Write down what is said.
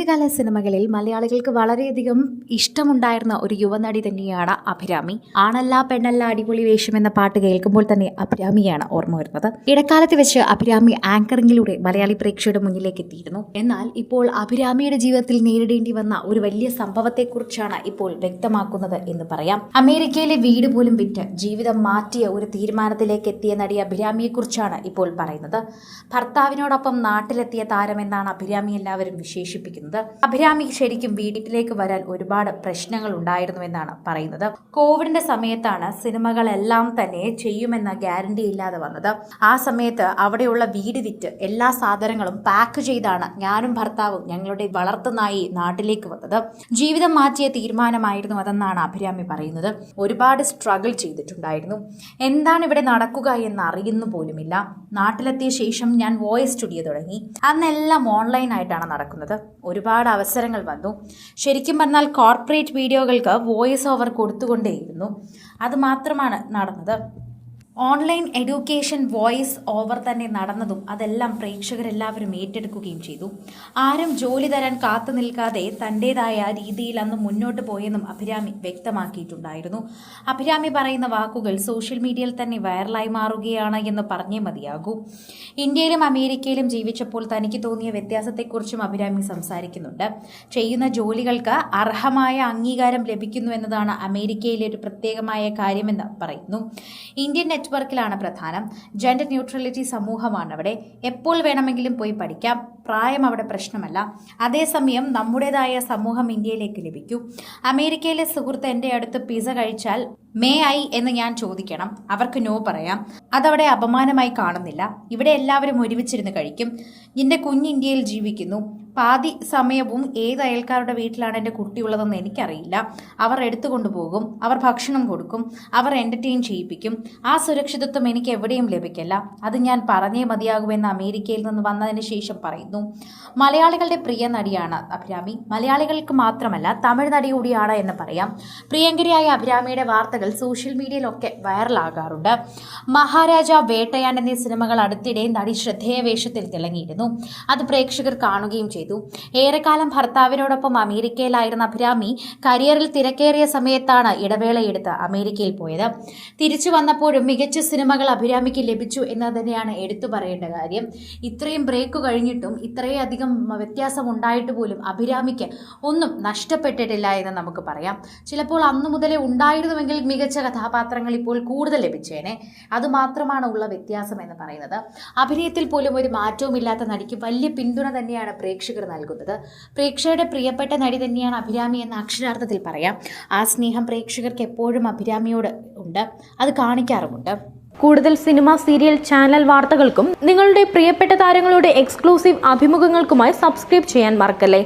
പണ്ടുകാല സിനിമകളിൽ മലയാളികൾക്ക് വളരെയധികം ഇഷ്ടമുണ്ടായിരുന്ന ഒരു യുവനടി തന്നെയാണ് അഭിരാമി. ആണല്ല പെണ്ണല്ല അടിപൊളി വേഷം എന്ന പാട്ട് കേൾക്കുമ്പോൾ തന്നെ അഭിരാമിയാണ് ഓർമ്മ വരുന്നത്. ഇടക്കാലത്ത് വെച്ച് അഭിരാമി ആങ്കറിംഗിലൂടെ മലയാളി പ്രേക്ഷകരുടെ മുന്നിലേക്ക് എത്തിയിരുന്നു. എന്നാൽ ഇപ്പോൾ അഭിരാമിയുടെ ജീവിതത്തിൽ നേരിടേണ്ടി വന്ന ഒരു വലിയ സംഭവത്തെക്കുറിച്ചാണ് ഇപ്പോൾ വ്യക്തമാക്കുന്നത് എന്ന് പറയാം. അമേരിക്കയിലെ വീട് പോലും വിറ്റ് ജീവിതം മാറ്റിയ ഒരു തീരുമാനത്തിലേക്ക് എത്തിയ നടി അഭിരാമിയെക്കുറിച്ചാണ് ഇപ്പോൾ പറയുന്നത്. ഭർത്താവിനോടൊപ്പം നാട്ടിലെത്തിയ താരം എന്നാണ് അഭിരാമി എല്ലാവരും വിശേഷിപ്പിക്കുന്നത്. അഭിരാമി ശരിക്കും വീട്ടിലേക്ക് വരാൻ ഒരുപാട് പ്രശ്നങ്ങൾ ഉണ്ടായിരുന്നുവെന്നാണ് പറയുന്നത്. കോവിഡിന്റെ സമയത്താണ് സിനിമകളെല്ലാം തന്നെ ചെയ്യുമെന്ന ഗ്യാരണ്ടി ഇല്ലാതെ വന്നത്. ആ സമയത്ത് അവിടെയുള്ള വീട് വിറ്റ് എല്ലാ സാധനങ്ങളും പാക്ക് ചെയ്താണ് ഞാനും ഭർത്താവും ഞങ്ങളുടെ വളർത്തുനായി നാട്ടിലേക്ക് വന്നത്. ജീവിതം മാറ്റിയ തീരുമാനമായിരുന്നു അതെന്നാണ് അഭിരാമി പറയുന്നത്. ഒരുപാട് സ്ട്രഗിൾ ചെയ്തിട്ടുണ്ടായിരുന്നു. എന്താണ് ഇവിടെ നടക്കുക എന്ന് അറിയുന്നു പോലുമില്ല. നാട്ടിലെത്തിയ ശേഷം ഞാൻ വോയിസ് സ്റ്റുഡിയോ തുടങ്ങി. അന്നെല്ലാം ഓൺലൈൻ ആയിട്ടാണ് നടക്കുന്നത്. ഒരുപാട് അവസരങ്ങൾ വന്നു. ശരിക്കും പറഞ്ഞാൽ കോർപ്പറേറ്റ് വീഡിയോകൾക്ക് വോയിസ് ഓവർ കൊടുത്തുകൊണ്ടേയിരുന്നു. അത് മാത്രമാണ് നടന്നത്. ഓൺലൈൻ എഡ്യൂക്കേഷൻ വോയിസ് ഓവർ തന്നെ നടന്നതും അതെല്ലാം പ്രേക്ഷകരെല്ലാവരും ഏറ്റെടുക്കുകയും ചെയ്തു. ആരും ജോലി തരാൻ കാത്തു നിൽക്കാതെ തന്റെതായ രീതിയിൽ അന്ന് മുന്നോട്ട് പോയെന്നും അഭിരാമി വ്യക്തമാക്കിയിട്ടുണ്ടായിരുന്നു. അഭിരാമി പറയുന്ന വാക്കുകൾ സോഷ്യൽ മീഡിയയിൽ തന്നെ വൈറലായി മാറുകയാണ് എന്ന് പറഞ്ഞേ മതിയാകൂ. ഇന്ത്യയിലും അമേരിക്കയിലും ജീവിച്ചപ്പോൾ തനിക്ക് തോന്നിയ വ്യത്യാസത്തെക്കുറിച്ചും അഭിരാമി സംസാരിക്കുന്നുണ്ട്. ചെയ്യുന്ന ജോലികൾക്ക് അർഹമായ അംഗീകാരം ലഭിക്കുന്നു എന്നതാണ് അമേരിക്കയിലെ ഒരു പ്രത്യേകമായ കാര്യമെന്ന് പറയുന്നു. ഇന്ത്യൻ നെറ്റ്വർക്കിലാണ് പ്രധാനം. ജെൻഡർ ന്യൂട്രലിറ്റി സമൂഹമാണ് അവിടെ എപ്പോൾ വേണമെങ്കിലും പോയി പഠിക്കാം. പ്രായം അവിടെ പ്രശ്നമല്ല. അതേസമയം നമ്മുടേതായ സമൂഹം ഇന്ത്യയിലേക്ക് ലഭിക്കും. അമേരിക്കയിലെ സുഹൃത്ത് എന്റെ അടുത്ത് പിസ കഴിച്ചാൽ മേ ഐ എന്ന് ഞാൻ ചോദിക്കണം. അവർക്ക് നോ പറയാം. അതവിടെ അപമാനമായി കാണുന്നില്ല. ഇവിടെ എല്ലാവരും ഒരുമിച്ചിരുന്ന് കഴിക്കും. എന്റെ കുഞ്ഞ് ഇന്ത്യയിൽ ജീവിക്കുന്നു. പാതി സമയവും ഏത് അയൽക്കാരുടെ വീട്ടിലാണ് എന്റെ കുട്ടിയുള്ളതെന്ന് എനിക്കറിയില്ല. അവർ എടുത്തു കൊണ്ടുപോകും അവർ ഭക്ഷണം കൊടുക്കും. അവർ എന്റർടൈൻ ചെയ്യിപ്പിക്കും. ആ സുരക്ഷിതത്വം എനിക്ക് എവിടെയും ലഭിക്കില്ല. അത് ഞാൻ പറഞ്ഞേ മതിയാകുമെന്ന് അമേരിക്കയിൽ നിന്ന് വന്നതിന് ശേഷം പറയുന്നു. മലയാളികളുടെ പ്രിയ നടിയാണ് അഭിരാമി. മലയാളികൾക്ക് മാത്രമല്ല തമിഴ് നടി കൂടിയാണ് എന്ന് പറയാം. പ്രിയങ്കരിയായ അഭിരാമിയുടെ വാർത്തകൾ സോഷ്യൽ മീഡിയയിലൊക്കെ വൈറലാകാറുണ്ട്. മഹാരാജ വേട്ടയാൻ എന്നീ സിനിമകൾ അടുത്തിടെ നടി ശ്രദ്ധേയ വേഷത്തിൽ തിളങ്ങിയിരുന്നു. അത് പ്രേക്ഷകർ കാണുകയും ചെയ്തു. ഏറെക്കാലം ഭർത്താവിനോടൊപ്പം അമേരിക്കയിലായിരുന്ന അഭിരാമി കരിയറിൽ തിരക്കേറിയ സമയത്താണ് ഇടവേളയെടുത്ത് അമേരിക്കയിൽ പോയത്. തിരിച്ചു വന്നപ്പോഴും മികച്ച സിനിമകൾ അഭിരാമിക്ക് ലഭിച്ചു എന്ന് തന്നെയാണ് എടുത്തു പറയേണ്ട കാര്യം. ഇത്രയും ബ്രേക്ക് കഴിഞ്ഞിട്ടും ഇത്രയധികം വ്യത്യാസം ഉണ്ടായിട്ട് പോലും അഭിരാമിക്ക് ഒന്നും നഷ്ടപ്പെട്ടിട്ടില്ല എന്ന് നമുക്ക് പറയാം. ചിലപ്പോൾ അന്നു മുതലേ ഉണ്ടായിരുന്നുവെങ്കിൽ മികച്ച കഥാപാത്രങ്ങൾ ഇപ്പോൾ കൂടുതൽ ലഭിച്ചേനെ. അതുമാത്രമാണ് ഉള്ള വ്യത്യാസം എന്ന് പറയുന്നത്. അഭിനയത്തിൽ പോലും ഒരു മാറ്റവുമില്ലാത്ത നടിക്ക് വലിയ പിന്തുണ തന്നെയാണ് പ്രേക്ഷകർ നൽകുന്നത്. പ്രേക്ഷകരുടെ പ്രിയപ്പെട്ട നടി തന്നെയാണ് അഭിരാമി എന്ന അക്ഷരാർത്ഥത്തിൽ പറയാം. ആ സ്നേഹം പ്രേക്ഷകർക്ക് എപ്പോഴും അഭിരാമിയോട് ഉണ്ട്. അത് കാണിക്കാറുമുണ്ട്. കൂടുതൽ സിനിമ സീരിയൽ ചാനൽ വാർത്തകൾക്കും നിങ്ങളുടെ പ്രിയപ്പെട്ട താരങ്ങളുടെ എക്സ്ക്ലൂസീവ് അഭിമുഖങ്ങൾക്കുമായി സബ്സ്ക്രൈബ് ചെയ്യാൻ മറക്കല്ലേ?